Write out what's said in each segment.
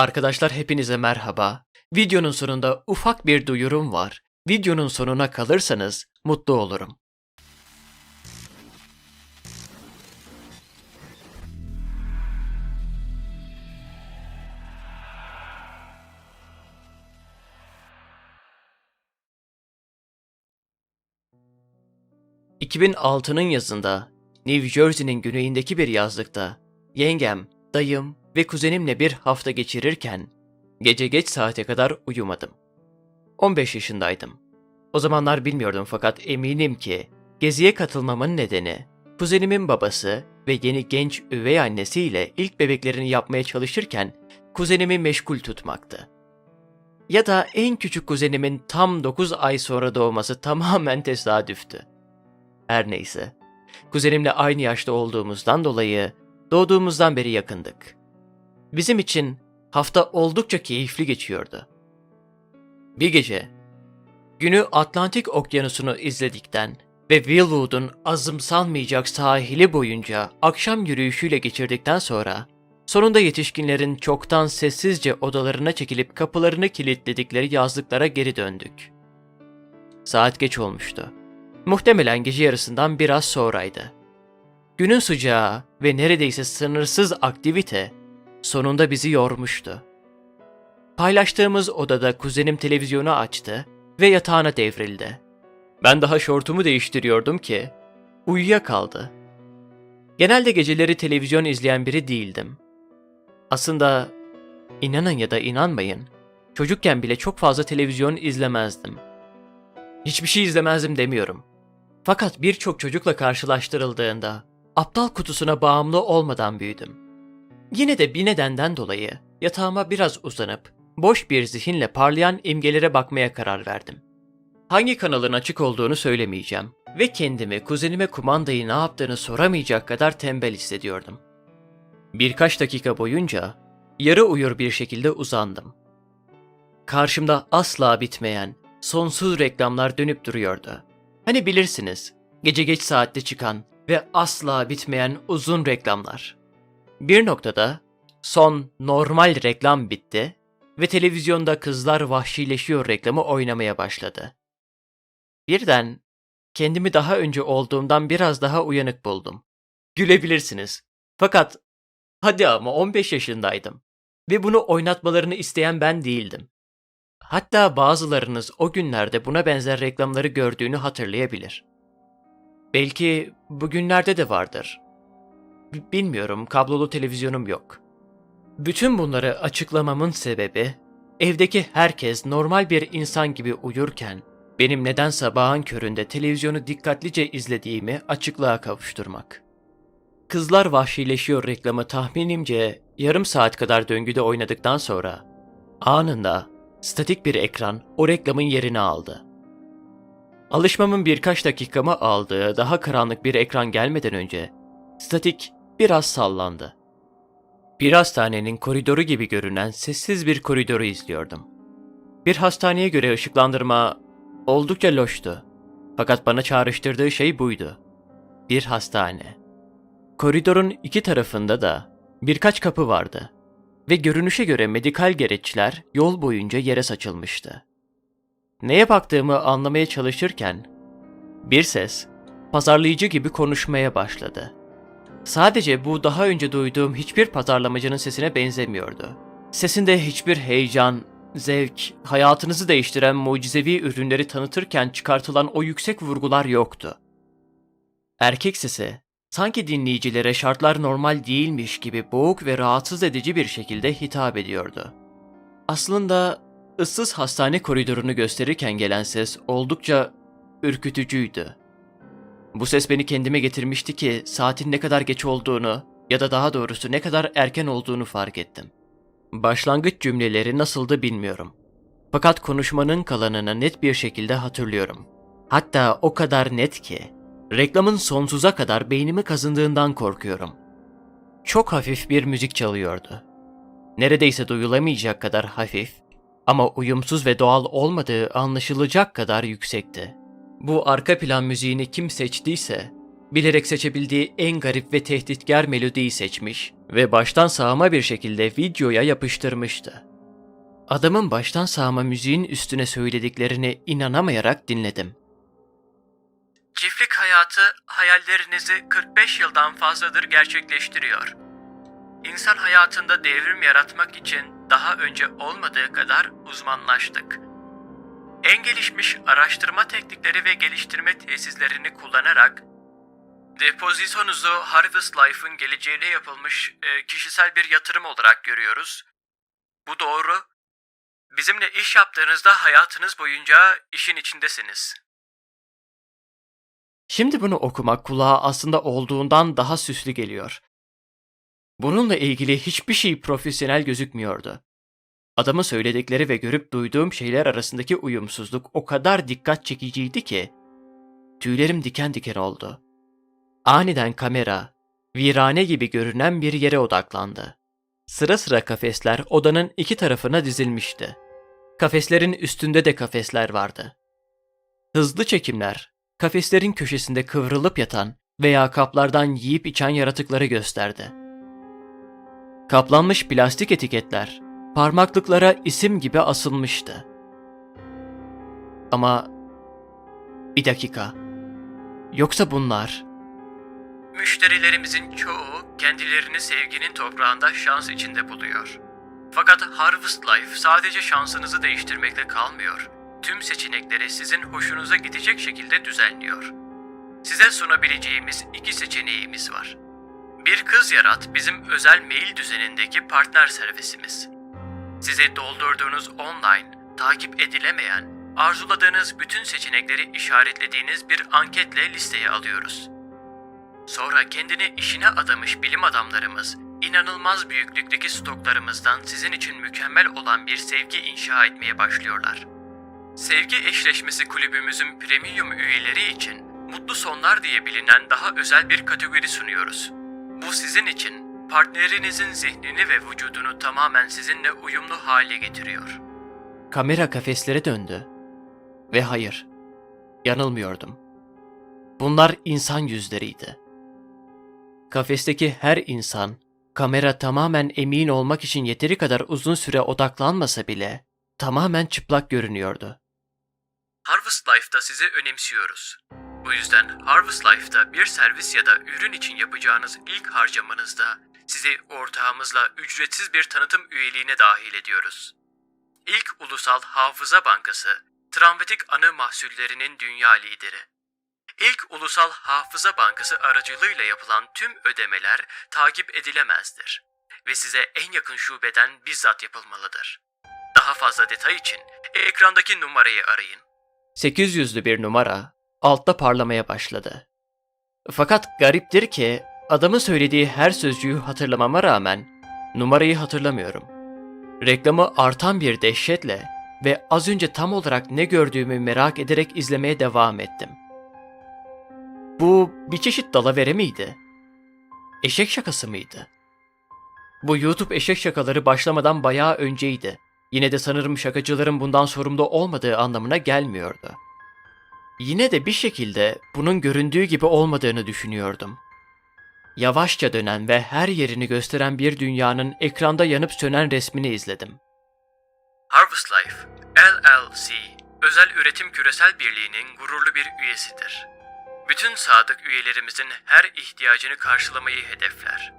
Arkadaşlar hepinize merhaba. Videonun sonunda ufak bir duyurum var. Videonun sonuna kalırsanız mutlu olurum. ...2006'nın yazında New Jersey'nin güneyindeki bir yazlıkta yengem, dayım ve kuzenimle bir hafta geçirirken gece geç saate kadar uyumadım. 15 yaşındaydım. O zamanlar bilmiyordum fakat eminim ki geziye katılmamın nedeni kuzenimin babası ve yeni genç üvey annesiyle ilk bebeklerini yapmaya çalışırken kuzenimi meşgul tutmaktı. Ya da en küçük kuzenimin tam 9 ay sonra doğması tamamen tesadüftü. Her neyse. Kuzenimle aynı yaşta olduğumuzdan dolayı doğduğumuzdan beri yakındık. Bizim için hafta oldukça keyifli geçiyordu. Bir gece, günü Atlantik Okyanusu'nu izledikten ve Willwood'un azımsanmayacak sahili boyunca akşam yürüyüşüyle geçirdikten sonra, sonunda yetişkinlerin çoktan sessizce odalarına çekilip kapılarını kilitledikleri yazlıklara geri döndük. Saat geç olmuştu. Muhtemelen gece yarısından biraz sonraydı. Günün sıcağı ve neredeyse sınırsız aktivite sonunda bizi yormuştu. Paylaştığımız odada kuzenim televizyonu açtı ve yatağına devrildi. Ben daha şortumu değiştiriyordum ki uyuyakaldı. Genelde geceleri televizyon izleyen biri değildim. Aslında inanın ya da inanmayın, çocukken bile çok fazla televizyon izlemezdim. Hiçbir şey izlemezdim demiyorum. Fakat birçok çocukla karşılaştırıldığında aptal kutusuna bağımlı olmadan büyüdüm. Yine de bir nedenden dolayı yatağıma biraz uzanıp boş bir zihinle parlayan imgelere bakmaya karar verdim. Hangi kanalın açık olduğunu söylemeyeceğim ve kendimi kuzenime kumandayı ne yaptığını soramayacak kadar tembel hissediyordum. Birkaç dakika boyunca yarı uyur bir şekilde uzandım. Karşımda asla bitmeyen, sonsuz reklamlar dönüp duruyordu. Hani bilirsiniz, gece geç saatte çıkan ve asla bitmeyen uzun reklamlar. Bir noktada son normal reklam bitti ve televizyonda kızlar vahşileşiyor reklamı oynamaya başladı. Birden kendimi daha önce olduğumdan biraz daha uyanık buldum. Gülebilirsiniz. Fakat hadi ama 15 yaşındaydım ve bunu oynatmalarını isteyen ben değildim. Hatta bazılarınız o günlerde buna benzer reklamları gördüğünü hatırlayabilir. Belki bugünlerde de vardır. Bilmiyorum, kablolu televizyonum yok. Bütün bunları açıklamamın sebebi, evdeki herkes normal bir insan gibi uyurken, benim neden sabahın köründe televizyonu dikkatlice izlediğimi açıklığa kavuşturmak. Kızlar Vahşileşiyor reklamı tahminimce yarım saat kadar döngüde oynadıktan sonra, anında statik bir ekran o reklamın yerini aldı. Alışmamın birkaç dakikamı aldığı daha karanlık bir ekran gelmeden önce statik biraz sallandı. Bir hastanenin koridoru gibi görünen sessiz bir koridoru izliyordum. Bir hastaneye göre ışıklandırma oldukça loştu. Fakat bana çağrıştırdığı şey buydu. Bir hastane. Koridorun iki tarafında da birkaç kapı vardı ve görünüşe göre medikal gereçler yol boyunca yere saçılmıştı. Neye baktığımı anlamaya çalışırken bir ses pazarlayıcı gibi konuşmaya başladı. Sadece bu daha önce duyduğum hiçbir pazarlamacının sesine benzemiyordu. Sesinde hiçbir heyecan, zevk, hayatınızı değiştiren mucizevi ürünleri tanıtırken çıkartılan o yüksek vurgular yoktu. Erkek sesi sanki dinleyicilere şartlar normal değilmiş gibi boğuk ve rahatsız edici bir şekilde hitap ediyordu. Aslında ıssız hastane koridorunu gösterirken gelen ses oldukça ürkütücüydü. Bu ses beni kendime getirmişti ki saatin ne kadar geç olduğunu ya da daha doğrusu ne kadar erken olduğunu fark ettim. Başlangıç cümleleri nasıldı bilmiyorum. Fakat konuşmanın kalanını net bir şekilde hatırlıyorum. Hatta o kadar net ki reklamın sonsuza kadar beynimi kazındığından korkuyorum. Çok hafif bir müzik çalıyordu. Neredeyse duyulamayacak kadar hafif ama uyumsuz ve doğal olmadığı anlaşılacak kadar yüksekti. Bu arka plan müziğini kim seçtiyse bilerek seçebildiği en garip ve tehditkar melodiyi seçmiş ve baştan sağma bir şekilde videoya yapıştırmıştı. Adamın baştan sağma müziğin üstüne söylediklerini inanamayarak dinledim. Çiftlik hayatı hayallerinizi 45 yıldan fazladır gerçekleştiriyor. İnsan hayatında devrim yaratmak için daha önce olmadığı kadar uzmanlaştık. En gelişmiş araştırma teknikleri ve geliştirme tesislerini kullanarak depozitonuzu Harvest Life'ın geleceğine yapılmış e, kişisel bir yatırım olarak görüyoruz. Bu doğru. Bizimle iş yaptığınızda hayatınız boyunca işin içindesiniz. Şimdi bunu okumak kulağa aslında olduğundan daha süslü geliyor. Bununla ilgili hiçbir şey profesyonel gözükmüyordu. Adamın söyledikleri ve görüp duyduğum şeyler arasındaki uyumsuzluk o kadar dikkat çekiciydi ki tüylerim diken diken oldu. Aniden kamera virane gibi görünen bir yere odaklandı. Sıra sıra kafesler odanın iki tarafına dizilmişti. Kafeslerin üstünde de kafesler vardı. Hızlı çekimler kafeslerin köşesinde kıvrılıp yatan veya kaplardan yiyip içen yaratıkları gösterdi. Kaplanmış plastik etiketler parmaklıklara isim gibi asılmıştı. Ama bir dakika. Yoksa bunlar Müşterilerimizin çoğu kendilerini sevginin toprağında şans içinde buluyor. Fakat Harvest Life sadece şansınızı değiştirmekle kalmıyor. Tüm seçenekleri sizin hoşunuza gidecek şekilde düzenliyor. Size sunabileceğimiz iki seçeneğimiz var. Bir kız yarat bizim özel mail düzenindeki partner servisimiz. Size doldurduğunuz online, takip edilemeyen, arzuladığınız bütün seçenekleri işaretlediğiniz bir anketle listeye alıyoruz. Sonra kendini işine adamış bilim adamlarımız, inanılmaz büyüklükteki stoklarımızdan sizin için mükemmel olan bir sevgi inşa etmeye başlıyorlar. Sevgi eşleşmesi kulübümüzün premium üyeleri için mutlu sonlar diye bilinen daha özel bir kategori sunuyoruz. Bu sizin için partnerinizin zihnini ve vücudunu tamamen sizinle uyumlu hale getiriyor. Kamera kafeslere döndü. Ve hayır, yanılmıyordum. Bunlar insan yüzleriydi. Kafesteki her insan, kamera tamamen emin olmak için yeteri kadar uzun süre odaklanmasa bile, tamamen çıplak görünüyordu. Harvest Life'da sizi önemsiyoruz. Bu yüzden Harvest Life'da bir servis ya da ürün için yapacağınız ilk harcamanızda sizi ortağımızla ücretsiz bir tanıtım üyeliğine dahil ediyoruz. İlk Ulusal Hafıza Bankası, travmatik anı mahsullerinin dünya lideri. İlk Ulusal Hafıza Bankası aracılığıyla yapılan tüm ödemeler takip edilemezdir ve size en yakın şubeden bizzat yapılmalıdır. Daha fazla detay için ekrandaki numarayı arayın. 800'lü bir numara altta parlamaya başladı. Fakat gariptir ki adamın söylediği her sözcüğü hatırlamama rağmen numarayı hatırlamıyorum. Reklamı artan bir dehşetle ve az önce tam olarak ne gördüğümü merak ederek izlemeye devam ettim. Bu bir çeşit dalavere miydi? Eşek şakası mıydı? Bu YouTube eşek şakaları başlamadan bayağı önceydi. Yine de sanırım şakacıların bundan sorumlu olmadığı anlamına gelmiyordu. Yine de bir şekilde bunun göründüğü gibi olmadığını düşünüyordum. Yavaşça dönen ve her yerini gösteren bir dünyanın ekranda yanıp sönen resmini izledim. Harvest Life, LLC, Özel Üretim Küresel Birliği'nin gururlu bir üyesidir. Bütün sadık üyelerimizin her ihtiyacını karşılamayı hedefler.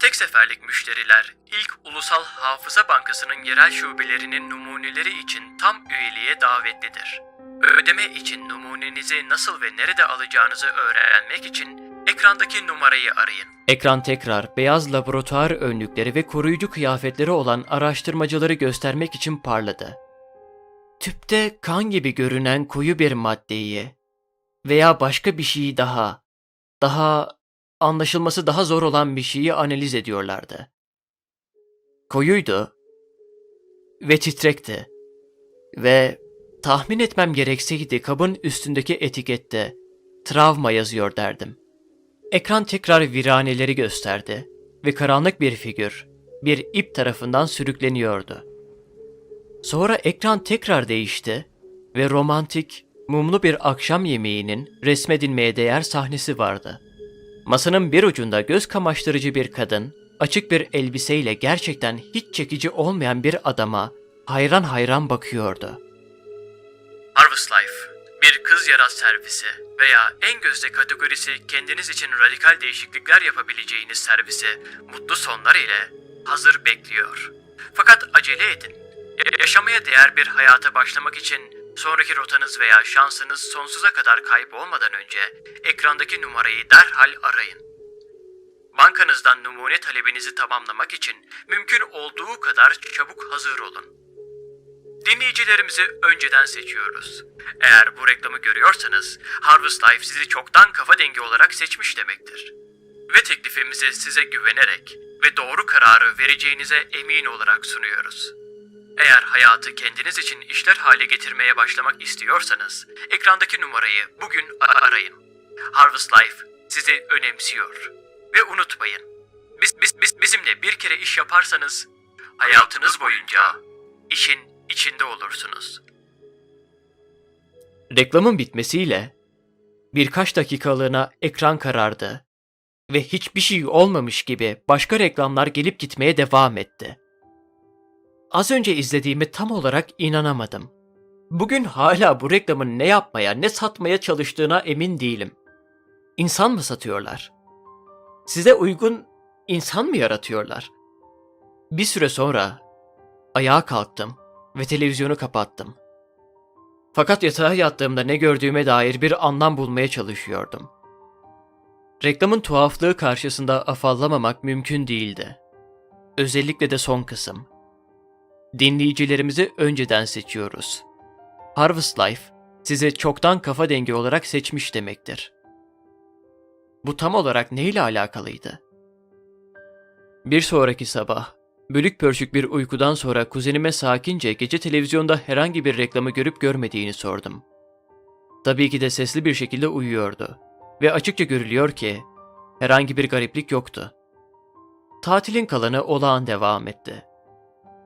Tek seferlik müşteriler ilk Ulusal Hafıza Bankası'nın yerel şubelerinin numuneleri için tam üyeliğe davetlidir. Ödeme için numunenizi nasıl ve nerede alacağınızı öğrenmek için ekrandaki numarayı arayın. Ekran tekrar beyaz laboratuvar önlükleri ve koruyucu kıyafetleri olan araştırmacıları göstermek için parladı. Tüpte kan gibi görünen koyu bir maddeyi veya başka bir şeyi daha, daha anlaşılması daha zor olan bir şeyi analiz ediyorlardı. Koyuydu ve titrekti ve tahmin etmem gerekseydi kabın üstündeki etikette travma yazıyor derdim. Ekran tekrar viraneleri gösterdi ve karanlık bir figür bir ip tarafından sürükleniyordu. Sonra ekran tekrar değişti ve romantik, mumlu bir akşam yemeğinin resmedilmeye değer sahnesi vardı. Masanın bir ucunda göz kamaştırıcı bir kadın, açık bir elbiseyle gerçekten hiç çekici olmayan bir adama hayran hayran bakıyordu. Harvest Life, bir kız yarat servisi veya en gözde kategorisi kendiniz için radikal değişiklikler yapabileceğiniz servisi mutlu sonlar ile hazır bekliyor. Fakat acele edin. Ya- Yaşamaya değer bir hayata başlamak için sonraki rotanız veya şansınız sonsuza kadar kaybolmadan önce ekrandaki numarayı derhal arayın. Bankanızdan numune talebinizi tamamlamak için mümkün olduğu kadar çabuk hazır olun. Dinleyicilerimizi önceden seçiyoruz. Eğer bu reklamı görüyorsanız Harvest Life sizi çoktan kafa dengi olarak seçmiş demektir. Ve teklifimizi size güvenerek ve doğru kararı vereceğinize emin olarak sunuyoruz. Eğer hayatı kendiniz için işler hale getirmeye başlamak istiyorsanız ekrandaki numarayı bugün arayın. Harvest Life sizi önemsiyor. Ve unutmayın, biz, biz, biz bizimle bir kere iş yaparsanız hayatınız boyunca işin içinde olursunuz. Reklamın bitmesiyle birkaç dakikalığına ekran karardı ve hiçbir şey olmamış gibi başka reklamlar gelip gitmeye devam etti. Az önce izlediğimi tam olarak inanamadım. Bugün hala bu reklamın ne yapmaya, ne satmaya çalıştığına emin değilim. İnsan mı satıyorlar? Size uygun insan mı yaratıyorlar? Bir süre sonra ayağa kalktım ve televizyonu kapattım. Fakat yatağa yattığımda ne gördüğüme dair bir anlam bulmaya çalışıyordum. Reklamın tuhaflığı karşısında afallamamak mümkün değildi. Özellikle de son kısım. Dinleyicilerimizi önceden seçiyoruz. Harvest Life sizi çoktan kafa dengi olarak seçmiş demektir. Bu tam olarak neyle alakalıydı? Bir sonraki sabah, bölük pörçük bir uykudan sonra kuzenime sakince gece televizyonda herhangi bir reklamı görüp görmediğini sordum. Tabii ki de sesli bir şekilde uyuyordu ve açıkça görülüyor ki herhangi bir gariplik yoktu. Tatilin kalanı olağan devam etti.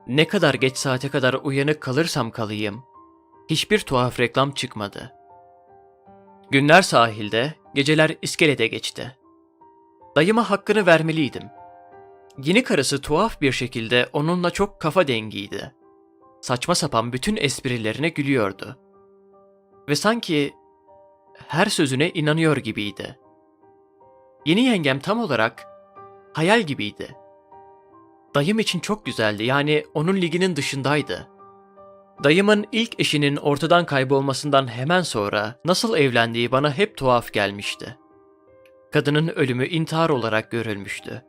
Ne kadar geç saate kadar uyanık kalırsam kalayım, hiçbir tuhaf reklam çıkmadı. Günler sahilde, geceler iskelede geçti. Dayıma hakkını vermeliydim. Yeni karısı tuhaf bir şekilde onunla çok kafa dengiydi. Saçma sapan bütün esprilerine gülüyordu. Ve sanki her sözüne inanıyor gibiydi. Yeni yengem tam olarak hayal gibiydi. Dayım için çok güzeldi yani onun liginin dışındaydı. Dayımın ilk eşinin ortadan kaybolmasından hemen sonra nasıl evlendiği bana hep tuhaf gelmişti. Kadının ölümü intihar olarak görülmüştü.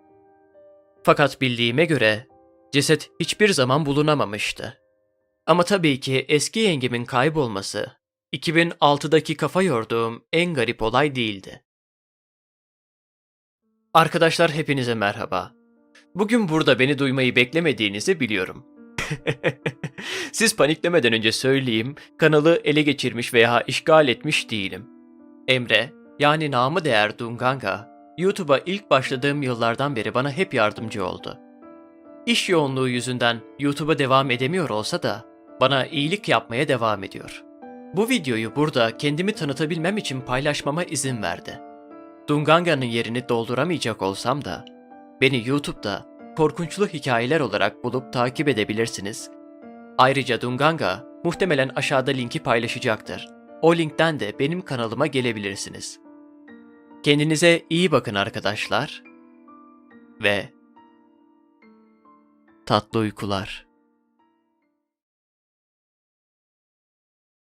Fakat bildiğime göre ceset hiçbir zaman bulunamamıştı. Ama tabii ki eski yengemin kaybolması 2006'daki kafa yorduğum en garip olay değildi. Arkadaşlar hepinize merhaba. Bugün burada beni duymayı beklemediğinizi biliyorum. Siz paniklemeden önce söyleyeyim, kanalı ele geçirmiş veya işgal etmiş değilim. Emre, yani namı değer Dunganga, YouTube'a ilk başladığım yıllardan beri bana hep yardımcı oldu. İş yoğunluğu yüzünden YouTube'a devam edemiyor olsa da bana iyilik yapmaya devam ediyor. Bu videoyu burada kendimi tanıtabilmem için paylaşmama izin verdi. Dunganga'nın yerini dolduramayacak olsam da beni YouTube'da korkunçlu hikayeler olarak bulup takip edebilirsiniz. Ayrıca Dunganga muhtemelen aşağıda linki paylaşacaktır. O linkten de benim kanalıma gelebilirsiniz. Kendinize iyi bakın arkadaşlar ve tatlı uykular.